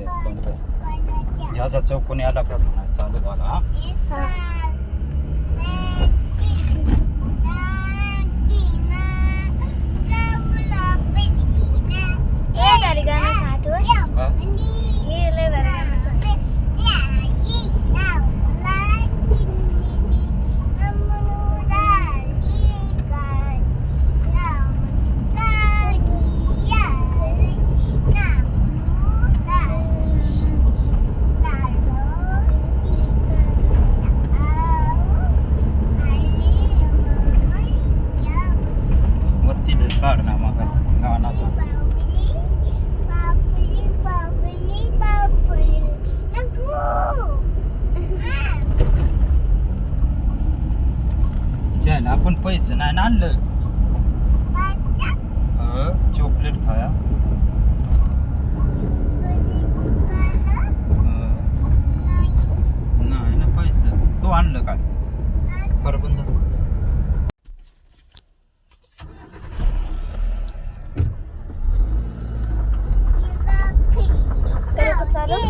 हे बंद ह्याचा चौकोनी आला का? चालू झाला हा. वत्ती काढ ना मग गाण्याचा चल आपण पैसे नाही ना आणलं? चॉकलेट खाया. pasado.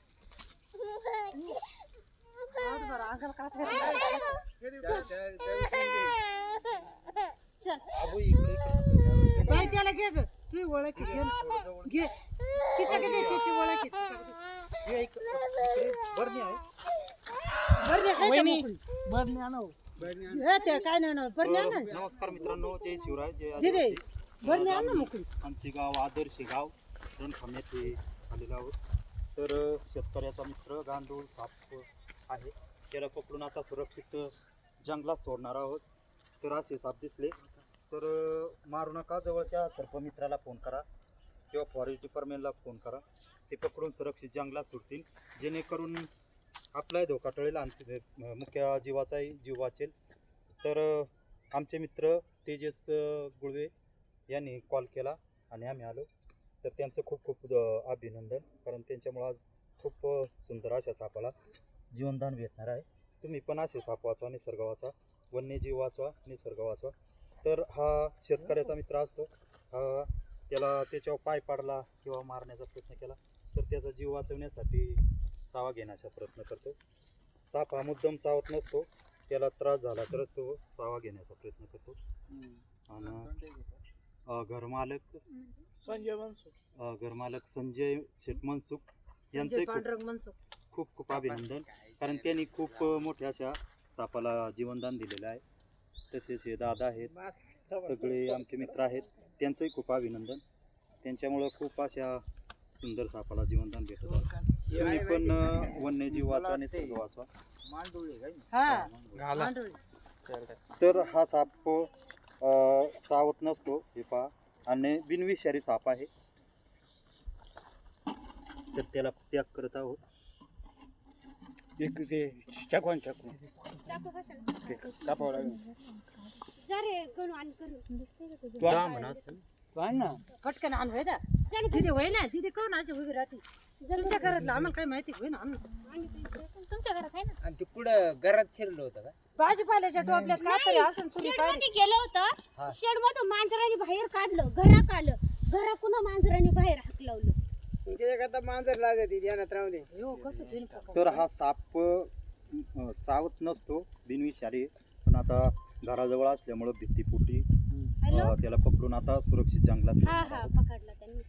बाई त्याला घे ग. तू ओळख घे तिच्याकडे दे, तिची ओळख? हे काय नाही नमस्कार मित्रांनो जय शिवराय जय. बरं ना मोकळी. आमचे गाव आदर्श गाव रणखाम येथे आलेलो आहोत. तर शेतकऱ्याचा मित्र गांडूळ साप आहे. त्याला पकडून आता सुरक्षित जंगलात सोडणार आहोत. तर असे साप दिसले. तर मारू नका. जवळच्या सर्पमित्राला फोन करा किंवा फॉरेस्ट डिपार्टमेंटला फोन करा. ते पकडून सुरक्षित जंगलात सोडतील. जेणेकरून आपलाही धोका टळेल. आणि मुख्य जीवाचाही जीव वाचेल. तर आमचे मित्र तेजस गुळवे यांनी कॉल केला आणि आम्ही आलो. तर त्यांचं खूप खूप अभिनंदन. कारण त्यांच्यामुळं आज खूप सुंदर अशा सापाला जीवनदान भेटणार आहे. तुम्ही पण असे साप वाचवा निसर्ग वाचवा. वन्यजीव वाचवा निसर्ग वाचवा. तर हा शेतकऱ्याचा मित्र असतो. हा त्याला त्याच्यावर पाय पाडला किंवा मारण्याचा प्रयत्न केला तर त्याचा जीव वाचवण्यासाठी चावा घेण्याचा प्रयत्न करतो. साप हा मुद्दम चावत नसतो. त्याला त्रास झाला तरच तो चावा घेण्याचा प्रयत्न करतो. आणि अ, घरमालक संजय मनसुख. अ, घरमालक संजय शेठ मनसुख यांचे खूप पांडुरंग मनसुख. खूप खूप अभिनंदन. कारण त्यांनी खूप अ, मोठ्या अशा सापाला जीवनदान दिलेलं आहे. तसेच हे दादा आहेत. सगळे आमचे मित्र आहेत. त्यांचंही खूप अभिनंदन. त्यांच्यामुळं खूप अशा सुंदर सापाला जीवनदान भेटत आहे. तुम्ही पण अ, वन्यजीव वाचवा निसर्ग वाचवा. हा? घाला. तर हा साप अ, चावत नसतो हे पहा. आणि बिनविषारी साप आहे. तर त्याला पॅक करत आहोत. एक ते कापावं लागेल. म्हणा काय ना. पटकन आण होय ना. तिथे होय ना तिथे कोण अशी उभी राहते. तुमच्या घरातलं आम्हाला काय माहिती होय ना आण. तुमच्या घरात आहे ना? आणि ते कुठं घरात शिरलं होतं का? भाजीपाल्याच्या टोपल्यात काय तरी असं तुम्ही शेड पाहिजे मध्ये गेलं होतं. शेड मधून मांजराने बाहेर काढलं घरात आलं. घराकून मांजराने बाहेर हाकलवलं त्याच्याकरता मांजर लागत ध्यानात राहू दे. हो कसं प्रकार तर हा साप अ, चावत नसतो बिनविषारी. पण आता घराजवळ असल्यामुळं भीतीपोटी अं, त्याला पकडून आता सुरक्षित जंगलात हा सोडणार हा आहोत. पकडला त्यांनी.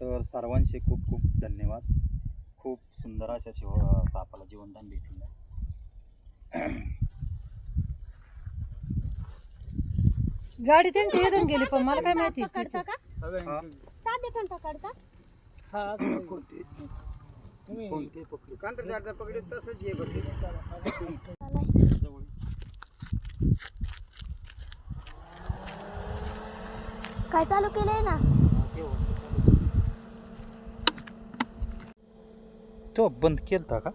तर सर्वांचे खूप खूप धन्यवाद. खूप सुंदर अशा शिव सापाला जीवनदान भेटलेलं आहे. गाडी त्यांची इथून गेली पण मला काय माहिती पकडता का? हा. साधे पण पकडता? हा कोणते? कोणते पकडू? कांटर पकडे तसंच जे बघते काय चालू केलंय ना? तो बंद केलता का?